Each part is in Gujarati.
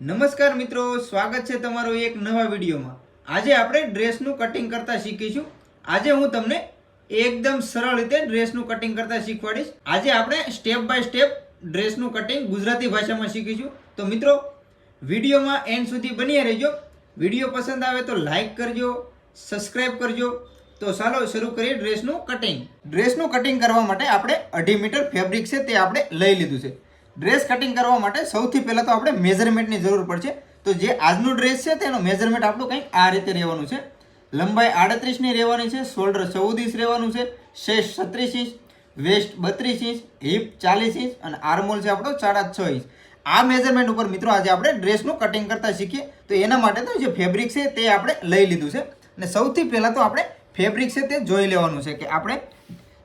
નમસ્કાર મિત્રો, સ્વાગત છે તમારો એક નવા વિડીયોમાં. આજે આપણે ડ્રેસનું કટિંગ કરતા શીખીશું. આજે હું તમને એકદમ સરળ રીતે ડ્રેસનું કટિંગ કરતા શીખવાડીશ. આજે આપણે સ્ટેપ બાય સ્ટેપ ડ્રેસનું કટિંગ ગુજરાતી ભાષામાં શીખીશું. તો મિત્રો, વિડીયોમાં એન્ડ સુધી બની રહેજો. વીડિયો પસંદ આવે તો લાઈક કરજો સબસ્ક્રાઇબ કરજો. તો ચાલો શરૂ કરીએ ડ્રેસનું કટિંગ ડ્રેસનું કટિંગ કરવા માટે આપણે અઢી મીટર ફેબ્રિક છે તે આપણે લઈ લીધું છે. ડ્રેસ કટિંગ કરવા માટે સૌથી પહેલાં તો આપણે મેઝરમેન્ટની જરૂર પડશે. તો જે આજનું ડ્રેસ છે તેનું મેઝરમેન્ટ આપણું કંઈક આ રીતે રહેવાનું છે. લંબાઈ આડત્રીસની રહેવાની છે શોલ્ડર ચૌદ ઇંચ રહેવાનું છે, શેષ છત્રીસ ઇંચ વેસ્ટ બત્રીસ ઇંચ હિપ ચાલીસ ઇંચ અને આર્મોલ છે આપણો સાડા છ ઇંચ. આ મેઝરમેન્ટ ઉપર મિત્રો આજે આપણે ડ્રેસનું કટિંગ કરતા શીખીએ. તો એના માટે તો જે ફેબ્રિક છે તે આપણે લઈ લીધું છે. અને સૌથી પહેલાં તો આપણે ફેબ્રિક છે તે જોઈ લેવાનું છે કે આપણે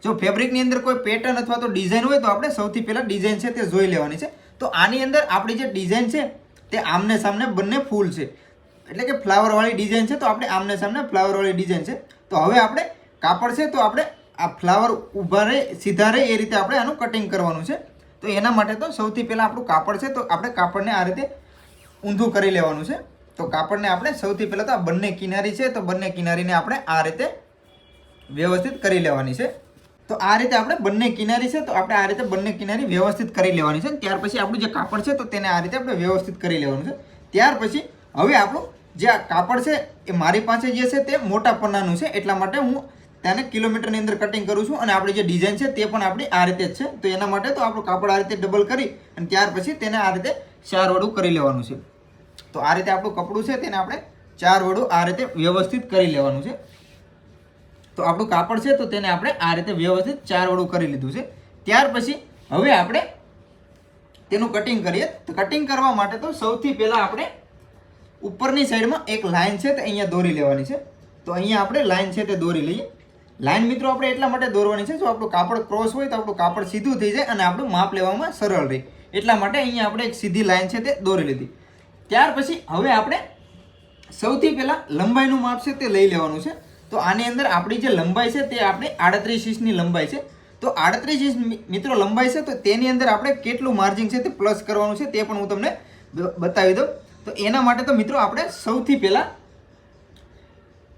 જો ફેબ્રિકની અંદર કોઈ પેટર્ન અથવા તો ડિઝાઇન હોય તો આપણે સૌથી પહેલાં ડિઝાઇન છે તે જોઈ લેવાની છે. તો આની અંદર આપણી જે ડિઝાઇન છે તે આમને સામને બંને ફૂલ છે. એટલે કે ફ્લાવરવાળી ડિઝાઇન છે તો આપણે આમને સામને ફ્લાવરવાળી ડિઝાઇન છે. તો હવે આપણે કાપડ છે તો આપણે આ ફ્લાવર ઊભા રહે, સીધા રહે એ રીતે આપણે આનું કટિંગ કરવાનું છે. તો એના માટે તો સૌથી પહેલાં આપણું કાપડ છે તો આપણે કાપડને આ રીતે ઊંધું કરી લેવાનું છે. તો કાપડને આપણે સૌથી પહેલાં તો આ બંને કિનારી છે તો બંને કિનારીને આપણે આ રીતે વ્યવસ્થિત કરી લેવાની છે. તો આ રીતે આપણે બંને કિનારી છે, તો આપણે આ રીતે બંને કિનારી વ્યવસ્થિત કરી લેવાની છે ત્યાર પછી આપણું જે કાપડ છે, તો તેને આ રીતે આપણે વ્યવસ્થિત કરી લેવાનું છે. ત્યાર પછી હવે આપણું જે આ કાપડ છે, એ મારી પાસે જે છે, તે મોટા પન્નાનું છે, એટલા માટે હું તેને કિલોમીટરની અંદર કટિંગ કરું છું અને આપણી જે ડિઝાઇન છે, તે પણ આપણી આ રીતે જ છે. તો એના માટે તો આપણું કાપડ આ રીતે ડબલ કરી અને ત્યાર પછી તેને આ રીતે ચાર વડું કરી લેવાનું છે. તો આ રીતે આપણું કપડું છે, તેને આપણે ચાર વડું આ રીતે વ્યવસ્થિત કરી લેવાનું છે. તો આપણું કાપડ છે તો તેને આપણે આ રીતે વ્યવસ્થિત ચાર વડું કરી લીધું છે. ત્યાર પછી હવે આપણે તેનું કટિંગ કરીએ. કટિંગ કરવા માટે તો સૌથી પહેલાં આપણે ઉપરની સાઈડમાં એક લાઇન છે તે અહીંયા દોરી લેવાની છે. તો અહીંયા આપણે લાઈન છે તે દોરી લઈએ. લાઇન મિત્રો આપણે એટલા માટે દોરવાની છે, જો આપણું કાપડ ક્રોસ હોય તો આપણું કાપડ સીધું થઈ જાય અને આપણું માપ લેવામાં સરળ રહે. એટલા માટે અહીંયા આપણે એક સીધી લાઇન છે તે દોરી લીધી. ત્યાર પછી હવે આપણે સૌથી પહેલાં લંબાઈનું માપ છે તે લઈ લેવાનું છે. તો આની અંદર આપણી જે લંબાઈ છે તે આપણે આડત્રીસ ઇંચની લંબાઈ છે. તો આડત્રીસ ઇંચ મિત્રો લંબાઈ છે તો તેની અંદર આપણે કેટલું માર્જિન છે તે પ્લસ કરવાનું છે તે પણ હું તમને બતાવી દઉં. તો એના માટે તો મિત્રો આપણે સૌથી પહેલાં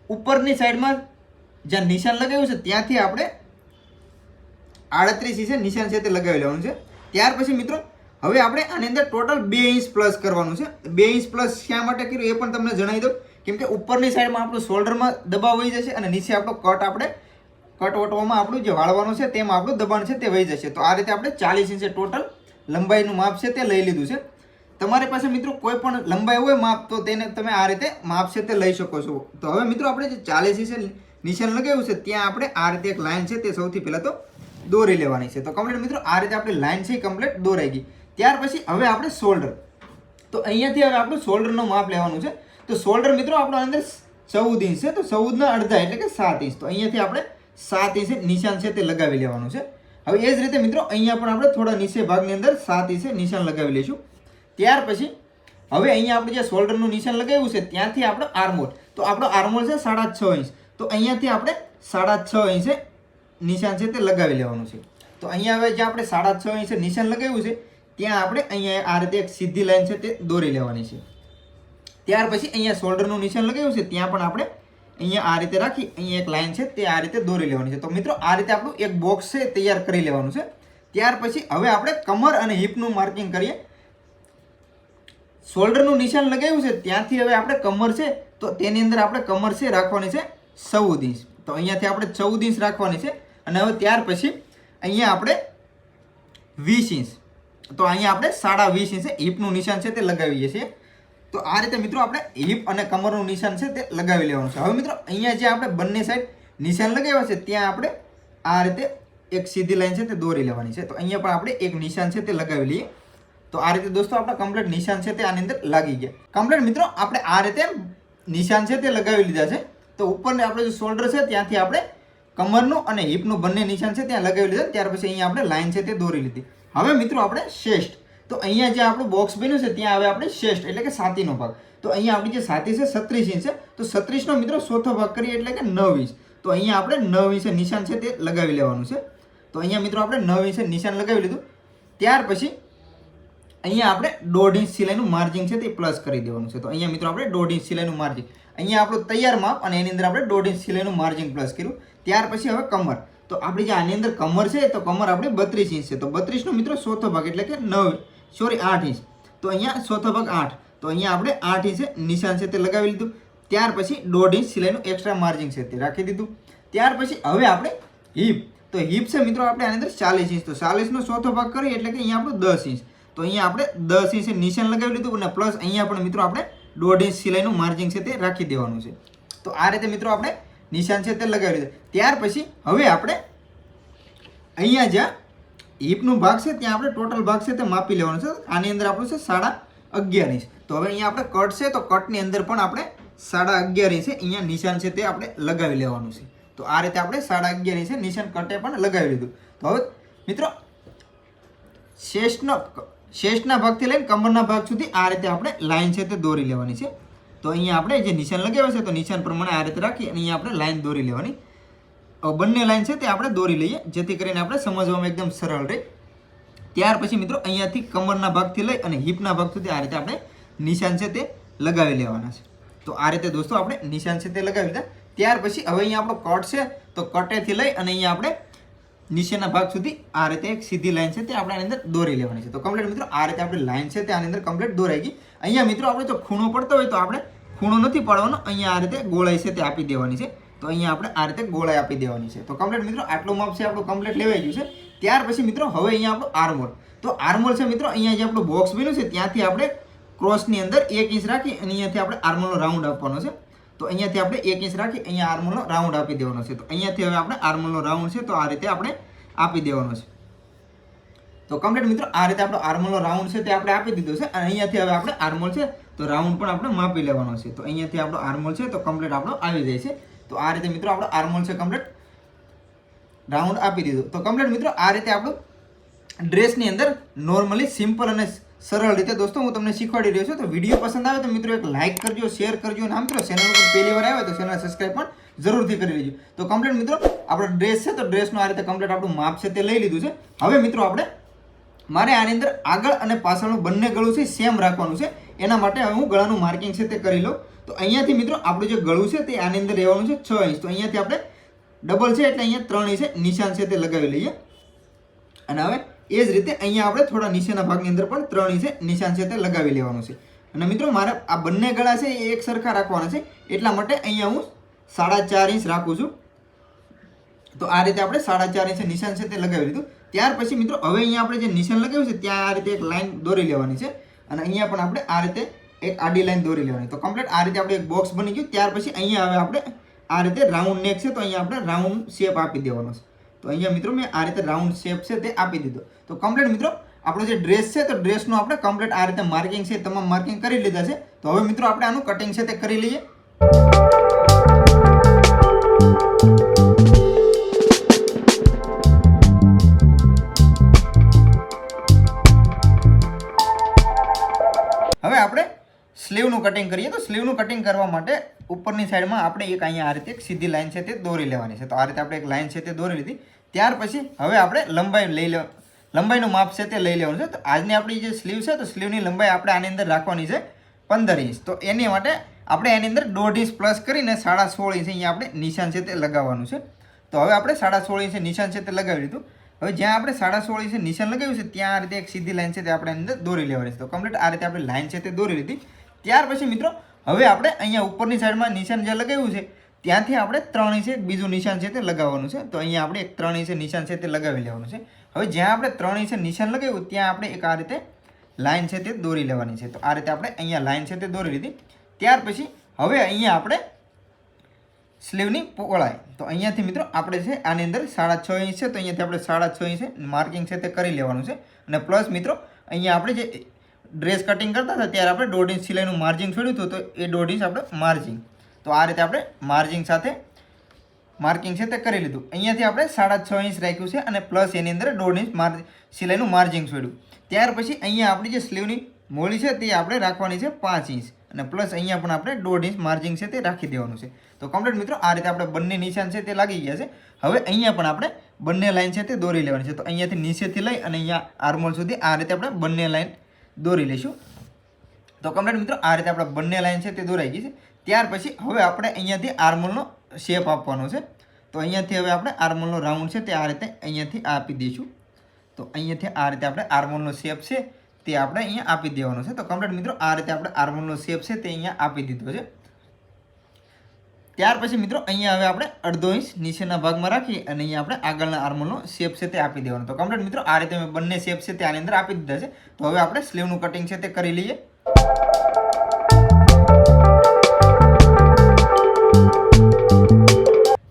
ઉપરની સાઈડમાં જ્યાં નિશાન લગાવ્યું છે ત્યાંથી આપણે આડત્રીસ ઇંચે નિશાન છે તે લગાવી લેવાનું છે. ત્યાર પછી મિત્રો હવે આપણે આની અંદર ટોટલ બે ઇંચ પ્લસ કરવાનું છે. બે ઇંચ પ્લસ શા માટે કર્યું એ પણ તમને જણાવી દઉં. કેમ કે ઉપરની સાઈડમાં આપણું શોલ્ડરમાં દબાવ વહી જશે અને નીચે આપણો કટ આપણે કટ ઓટવામાં આપણું જે વાળવાનું છે તેમાં આપણું દબાણ છે તે વહી જશે. તો આ રીતે આપણે ચાલીસ ઇંચે ટોટલ લંબાઈનું માપ છે તે લઈ લીધું છે. તમારી પાસે મિત્રો કોઈ પણ લંબાઈ હોય માપ, તો તેને તમે આ રીતે માપ છે તે લઈ શકો છો. તો હવે મિત્રો આપણે જે ચાલીસ ઇંચે નિશાન લગાવ્યું છે, ત્યાં આપણે આ રીતે એક લાઇન છે તે સૌથી પહેલાં તો દોરી લેવાની છે. તો કમ્પ્લીટ મિત્રો, આ રીતે આપણી લાઇન છે કમ્પ્લીટ દોરાઈ ગઈ. ત્યાર પછી હવે આપણે શોલ્ડર. તો અહીંયાથી હવે આપણું શોલ્ડરનું માપ લેવાનું છે. તો શોલ્ડર મિત્રો આપણો અંદર ચૌદ ઇંચ છે, તો ચૌદના અડધા એટલે કે સાત ઇંચ. તો અહીંયાથી આપણે સાત ઇંચ નિશાન છે તે લગાવી લેવાનું છે. હવે એ જ રીતે મિત્રો અહીંયા પણ આપણે થોડા નીચે ભાગની અંદર સાત ઇંચે નિશાન લગાવી લઈશું. ત્યાર પછી હવે અહીંયા આપણે જે શોલ્ડરનું નિશાન લગાવ્યું છે, ત્યાંથી આપણો આર્મોલ તો આપણો આર્મોલ છે સાડા છ ઇંચ. તો અહીંયાથી આપણે સાડા છ ઇંચે નિશાન છે તે લગાવી લેવાનું છે. તો અહીંયા હવે જે આપણે સાડા છ ઇંચે નિશાન લગાવ્યું છે, ત્યાં આપણે અહીંયા આ રીતે એક સીધી લાઈન છે તે દોરી લેવાની છે. ત્યાર પછી અહીંયા શોલ્ડરનું નિશાન લગાવ્યું છે, ત્યાં પણ આપણે અહીંયા આ રીતે રાખી, અહીંયા એક લાઈન છે, તે આ રીતે દોરી લેવાની છે. તો મિત્રો, આ રીતે આપણું એક બોક્સ છે, તૈયાર કરી લેવાનું છે. ત્યાર પછી હવે આપણે કમર અને હિપનું માર્કિંગ કરીએ. શોલ્ડરનું નિશાન લગાવ્યું છે, ત્યાંથી હવે આપણે કમર છે, તો તેની અંદર આપણે કમર છે રાખવાની છે ચૌદ ઇંચ. તો અહીંયાથી આપણે ચૌદ ઇંચ રાખવાની છે, અને હવે ત્યાર પછી અહીંયા આપણે વીસ ઇંચ. તો અહીંયા આપણે સાડા વીસ ઇંચે હિપનું નિશાન છે તે લગાવીએ છીએ. તો આ રીતે મિત્રો આપણે હિપ અને કમરનું નિશાન છે તે લગાવી લેવાનું છે. હવે મિત્રો, અહીંયા જે આપણે બંને સાઈડ નિશાન લગાવ્યા છે, ત્યાં આપણે આ રીતે એક સીધી લાઈન છે તે દોરી લેવાની છે. તો અહીંયા પણ આપણે એક નિશાન છે તે લગાવી લઈએ. તો આ રીતે દોસ્તો આપણા કમ્પ્લીટ નિશાન છે તે આની અંદર લાગી ગયા. કમ્પ્લીટ મિત્રો, આપણે આ રીતે નિશાન છે તે લગાવી લીધા છે. તો ઉપરને આપણે જે શોલ્ડર છે ત્યાંથી આપણે કમરનું અને હિપનું બંને નિશાન છે ત્યાં લગાવી લીધા ત્યાર પછી અહીંયા આપણે લાઈન છે તે દોરી લીધી. હવે મિત્રો, આપણે શ્રેષ્ઠ તો અહીંયા જે આપણું બોક્સ બન્યું છે, ત્યાં હવે આપણે શ્રેષ્ઠ, એટલે કે સાતીનો ભાગ. તો અહીંયા આપણી જે સાતી છે, છત્રીસ ઇંચ છે, તો છત્રીસનો મિત્રો ચોથો ભાગ કરીએ એટલે કે નવ ઇંચ. તો અહીંયા આપણે નવ ઇંચે નિશાન છે તે લગાવી લેવાનું છે. તો અહીંયા મિત્રો આપણે નવ ઇંચે નિશાન લગાવી લીધું. ત્યાર પછી અહીંયા આપણે દોઢ ઇંચ સિલાઈનું માર્જિન છે તે પ્લસ કરી દેવાનું છે. તો અહીંયા મિત્રો આપણે દોઢ ઇંચ સિલાઈનું માર્જિન અહીંયા આપણું તૈયાર માપ અને એની અંદર આપણે દોઢ ઇંચ સિલાઈનું માર્જિન પ્લસ કર્યું. ત્યાર પછી હવે કમર. તો આપણી જે આની અંદર કમર છે, તો કમર આપણે બત્રીસ ઇંચ છે. તો બત્રીસનો મિત્રો ચોથો ભાગ એટલે કે નવ. સોરી, આઠ ઇંચ. તો અહીંયા ચોથો ભાગ આઠ. તો અહીંયા આપણે આઠ ઇંચે નિશાન છે તે લગાવી લીધું. ત્યાર પછી દોઢ ઇંચ સિલાઈનું એક્સ્ટ્રા માર્જિન છે તે રાખી દીધું. ત્યાર પછી હવે આપણે હિપ. તો હિપ છે મિત્રો આપણે આની અંદર ચાલીસ ઇંચ. તો ચાલીસનો ચોથો ભાગ કરીએ એટલે કે અહીંયા આપણું દસ ઇંચ. તો અહીંયા આપણે દસ ઇંચે નિશાન લગાવી લીધું અને પ્લસ અહીંયા પણ મિત્રો આપણે દોઢ ઇંચ સિલાઈનું માર્જિન છે તે રાખી દેવાનું છે. તો આ રીતે મિત્રો આપણે નિશાન છે તે લગાવી દીધું ત્યાર પછી હવે આપણે અહીંયા જ્યાં હિપનો ભાગ છે, ત્યાં આપણે ટોટલ ભાગ છે તે માપી લેવાનો છે. આની અંદર આપણું છે સાડા અગિયાર ઇંચ. તો હવે અહીંયા આપણે કટ છે, તો કટની અંદર પણ આપણે સાડા અગિયાર ઇંચે અહીંયા નિશાન છે તે આપણે લગાવી લેવાનું છે. તો આ રીતે આપણે સાડા અગિયાર ઇંચે નિશાન કટે પણ લગાવી લીધું. તો હવે મિત્રો, શેષનો શેષના ભાગથી લઈને કમરના ભાગ સુધી આ રીતે આપણે લાઈન છે તે દોરી લેવાની છે. તો અહીંયા આપણે જે નિશાન લગાવ્યું છે, તો નિશાન પ્રમાણે આ રીતે રાખી અને અહીંયા આપણે લાઇન દોરી લેવાની. બંને લાઈન છે તે આપણે દોરી લઈએ, જેથી કરીને આપણે સમજવામાં એકદમ સરળ રહે. ત્યાર પછી મિત્રો અહીંયાથી કમરના ભાગથી લઈ અને હિપના ભાગ સુધી આ રીતે આપણે નિશાન છે તે લગાવી લેવાના છે. તો આ રીતે દોસ્તો આપણે નિશાન છે તે લગાવી દીધા ત્યાર પછી હવે અહીંયા આપણો કટ છે, તો કટેથી લઈ અને અહીંયા આપણે નીચેના ભાગ સુધી આ રીતે એક સીધી લાઈન છે તે આપણે આની અંદર દોરી લેવાની છે. તો કમ્પ્લીટ મિત્રો, આ રીતે આપણી લાઈન છે તે આની અંદર કમ્પ્લીટ દોરાઈ ગઈ. અહીંયા મિત્રો આપણે જો ખૂણો પડતો હોય તો આપણે ખૂણો નથી પાડવાનો, અહીંયા આ રીતે ગોળાઈ છે તે આપી દેવાની છે. તો અહીંયા આપણે આ રીતે ગોળાઈ આપી દેવાની છે. તો કમ્પ્લીટ મિત્રો, આટલું માપ છે આપણું કમ્પ્લીટ લેવાઈ ગયું છે. ત્યાર પછી મિત્રો, હવે અહીંયા આપણું આર્મોલ તો આર્મોલ છે મિત્રો, અહીંયા જે આપણું બોક્સ બન્યું છે, ત્યાંથી આપણે ક્રોસની અંદર એક ઇંચ રાખી અને અહીંયાથી આપણે આર્મોલનો રાઉન્ડ આપવાનો છે. તો અહીંયાથી આપણે એક ઇંચ રાખી, અહીંયા આર્મોલનો રાઉન્ડ આપી દેવાનો છે. તો અહીંયાથી હવે આપણે આર્મોલનો રાઉન્ડ છે, તો આ રીતે આપણે આપી દેવાનો છે. તો કમ્પ્લીટ મિત્રો, આ રીતે આપણો આર્મોલનો રાઉન્ડ છે તે આપણે આપી દીધો છે અને અહીંયાથી હવે આપણે આર્મોલ છે, તો રાઉન્ડ પણ આપણે માપી લેવાનો છે. તો અહીંયાથી આપણો આર્મોલ છે, તો કમ્પ્લીટ આપણો આવી જાય છે. તો આ રીતે મિત્રો આપણો આર્મોલ છે કમ્પ્લીટ રાઉન્ડ આપી દીધો. તો કમ્પ્લીટ મિત્રો, આ રીતે આપણું ડ્રેસની અંદર નોર્મલી સિમ્પલ અને સરળ રીતે દોસ્તો હું તમને શીખવાડી રહ્યો છું. તો વીડિયો પસંદ આવે તો મિત્રો એક લાઇક કરજો શેર કરજો અને આમ મિત્રો ચેનલ પર પહેલી વાર આવે તો ચેનલ સબસ્ક્રાઈબ પણ જરૂરથી કરી લેજો. તો કમ્પ્લીટ મિત્રો, આપણો ડ્રેસ છે તો ડ્રેસનું આ રીતે કમ્પ્લીટ આપણું માપ છે તે લઈ લીધું છે. હવે મિત્રો આપણે મારે આની અંદર આગળ અને પાછળનું બંને ગળું છે સેમ રાખવાનું છે. એના માટે હવે હું ગળાનું માર્કિંગ છે તે કરી લઉં. તો અહીંયાથી મિત્રો આપણું જે ગળું છે તે આની અંદર રહેવાનું છે છ ઇંચ. તો અહીંયાથી આપણે ડબલ છે એટલે અહીંયા ત્રણ ઇંચે નિશાન છે તે લગાવી લઈએ. અને હવે એ જ રીતે અહીંયા આપણે થોડા નીચેના ભાગની અંદર પણ ત્રણ ઇંચે નિશાન છે તે લગાવી લેવાનું છે. અને મિત્રો મારે આ બંને ગળા છે એ એક સરખા રાખવાના છે, એટલા માટે અહીંયા હું સાડા ચાર ઇંચ રાખું છું. તો આ રીતે આપણે સાડા ચાર ઇંચ નિશાન છે તે લગાવી લીધું. ત્યાર પછી મિત્રો હવે અહીંયા આપણે જે નિશાન લગાવ્યું છે, ત્યાં આ રીતે એક લાઈન દોરી લેવાની છે. અને અહીંયા પણ આપણે આ રીતે એક આડી લાઈન દોરી લેવાની. તો કમ્પ્લીટ આ રીતે આપણે એક બોક્સ બની ગયું. ત્યાર પછી અહીંયા હવે આપણે આ રીતે રાઉન્ડ નેક છે, તો અહીંયા આપણે રાઉન્ડ શેપ આપી દેવાનો છે. તો અહીંયા મિત્રો મેં આ રીતે રાઉન્ડ શેપ છે તે આપી દીધો. તો કમ્પ્લીટ મિત્રો, આપણો જે ડ્રેસ છે, તો ડ્રેસનું આપણે કમ્પ્લીટ આ રીતે માર્કિંગ છે તમામ માર્કિંગ કરી લીધા છે. તો હવે મિત્રો આપણે આનું કટિંગ છે તે કરી લઈએ. સ્લીવનું કટિંગ કરીએ તો સ્લીવનું કટિંગ કરવા માટે ઉપરની સાઈડમાં આપણે એક અહીંયા આ રીતે એક સીધી લાઈન છે તે દોરી લેવાની છે. તો આ રીતે આપણે એક લાઈન છે તે દોરી લીધી. ત્યાર પછી હવે આપણે લંબાઈ લઈ લે, લંબાઈનું માપ છે તે લઈ લેવાનું છે. તો આજની આપણી જે સ્લીવ છે તો સ્લીવની લંબાઈ આપણે આની અંદર રાખવાની છે પંદર ઇંચ. તો એની માટે આપણે એની અંદર દોઢ ઇંચ પ્લસ કરીને સાડા સોળ ઇંચ અહીંયા આપણે નિશાન છે તે લગાવવાનું છે. તો હવે આપણે સાડા સોળ ઇંચ નિશાન છે તે લગાવી દીધું હવે જ્યાં આપણે સાડા સોળ ઇંચ નિશાન લગાવ્યું છે, ત્યાં આ રીતે એક સીધી લાઈન છે તે આપણે અંદર દોરી લેવાની છે. તો કમ્પ્લીટ આ રીતે આપણે લાઈન છે તે દોરી લીધી. ત્યાર પછી મિત્રો, હવે આપણે અહીંયા ઉપરની સાઈડમાં નિશાન જે લગાવ્યું છે, ત્યાંથી આપણે ત્રણ ઇંચે બીજું નિશાન છે તે લગાવવાનું છે. તો અહીંયા આપણે એક ત્રણ ઇંચે નિશાન છે તે લગાવી લેવાનું છે. હવે જ્યાં આપણે ત્રણ ઇંચે નિશાન લગાવ્યું, ત્યાં આપણે એક આ રીતે લાઈન છે તે દોરી લેવાની છે. તો આ રીતે આપણે અહીંયા લાઈન છે તે દોરી લીધી. ત્યાર પછી હવે અહીંયા આપણે સ્લીવની પહોળાઈ. તો અહીંયાથી મિત્રો આપણે છે આની અંદર સાડા છ ઇંચ છે, તો અહીંયાથી આપણે સાડા છ ઇંચે માર્કિંગ છે તે કરી લેવાનું છે. અને પ્લસ મિત્રો, અહીંયા આપણે જે ડ્રેસ કટિંગ કરતા હતા, ત્યારે આપણે દોઢ ઇંચ સિલાઈનું માર્જિંગ છોડ્યું હતું, તો એ દોઢ ઇંચ આપણે માર્જિંગ તો આ રીતે આપણે માર્જિંગ સાથે માર્કિંગ છે તે કરી લીધું. અહીંયાથી આપણે સાડા છ ઇંચ રાખ્યું છે અને પ્લસ એની અંદર દોઢ ઇંચ માર સિલાઈનું માર્જિંગ છોડ્યું. ત્યાર પછી અહીંયા આપણી જે સ્લીવની મોલી છે તે આપણે રાખવાની છે પાંચ ઇંચ. અને પ્લસ અહીંયા પણ આપણે દોઢ ઇંચ માર્જિંગ છે તે રાખી દેવાનું છે. તો કમ્પ્લીટ મિત્રો, આ રીતે આપણે બંને નિશાન છે તે લાગી ગયા છે. હવે અહીંયા પણ આપણે બંને લાઇન છે તે દોરી લેવાની છે. તો અહીંયાથી નીચેથી લઈ અને અહીંયા આર્મોલ સુધી આ રીતે આપણે બંને લાઈન દોરી લઈશું. તો કમ્પ્લેટ મિત્રો, આ રીતે આપણે બંને લાઈન છે તે દોરાઈ ગઈ છે. ત્યાર પછી હવે આપણે અહીંયાથી આર્મોલનો શેપ આપવાનો છે. તો અહીંયાથી હવે આપણે આર્મોલનો રાઉન્ડ છે તે આ રીતે અહીંયાથી આપી દઈશું. તો અહીંયાથી આ રીતે આપણે આર્મોલનો શેપ છે તે આપણે અહીંયા આપી દેવાનો છે. તો કમ્પ્લેટ મિત્રો, આ રીતે આપણે આર્મોલનો શેપ છે તે અહીંયા આપી દીધો છે. ત્યાર પછી મિત્રો, અહીંયા હવે આપણે અડધો ઇંચ નીચેના ભાગમાં રાખી અને અહીંયા આપણે આગળના આર્મોલનો શેપ છે તે આપી દેવાનો. તો કમ્પ્લીટ મિત્રો, આ રીતે મેં બંને શેપ છે તે આની અંદર આપી દીધા છે. તો હવે આપણે સ્લીવનું કટિંગ છે તે કરી લઈએ.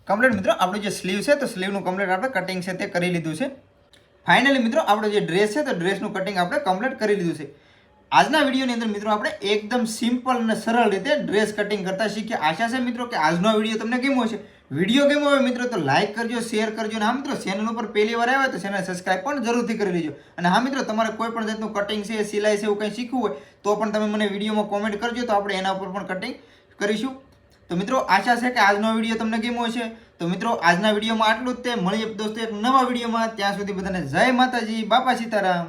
કમ્પ્લીટ મિત્રો, આપણું જે સ્લીવ છે તો સ્લીવનું કમ્પ્લીટ આપણે કટિંગ છે તે કરી લીધું છે. ફાઇનલી મિત્રો, આપણો જે ડ્રેસ છે તો ડ્રેસનું કટિંગ આપણે કમ્પ્લીટ કરી લીધું છે. આજના વિડીયોની અંદર મિત્રો આપણે એકદમ સિમ્પલ અને સરળ રીતે ડ્રેસ કટિંગ કરતા શીખ્યા. આશા છે મિત્રો કે આજનો વીડિયો તમને કેવો છે વીડિયો કેવો હોય મિત્રો તો લાઈક કરજો, શેર કરજો અને હા મિત્રો ચેનલ ઉપર પહેલી વાર આવ્યા તો ચેનલ સબસ્ક્રાઈબ પણ જરૂરથી કરી લેજો. અને હા મિત્રો તમારે કોઈ પણ જાતનું કટિંગ છે, સિલાઈ છે એવું કંઈ શીખવું હોય તો પણ તમે મને વિડીયોમાં કોમેન્ટ કરજો તો આપણે એના ઉપર પણ કટિંગ કરીશું. તો મિત્રો આશા છે કે આજનો વીડિયો તમને ગેમો છે તો મિત્રો આજના વિડીયોમાં આટલું જ તે. મળીએ દોસ્તો એક નવા વિડીયોમાં. ત્યાં સુધી બધાને જય માતાજી, બાપા સીતારામ.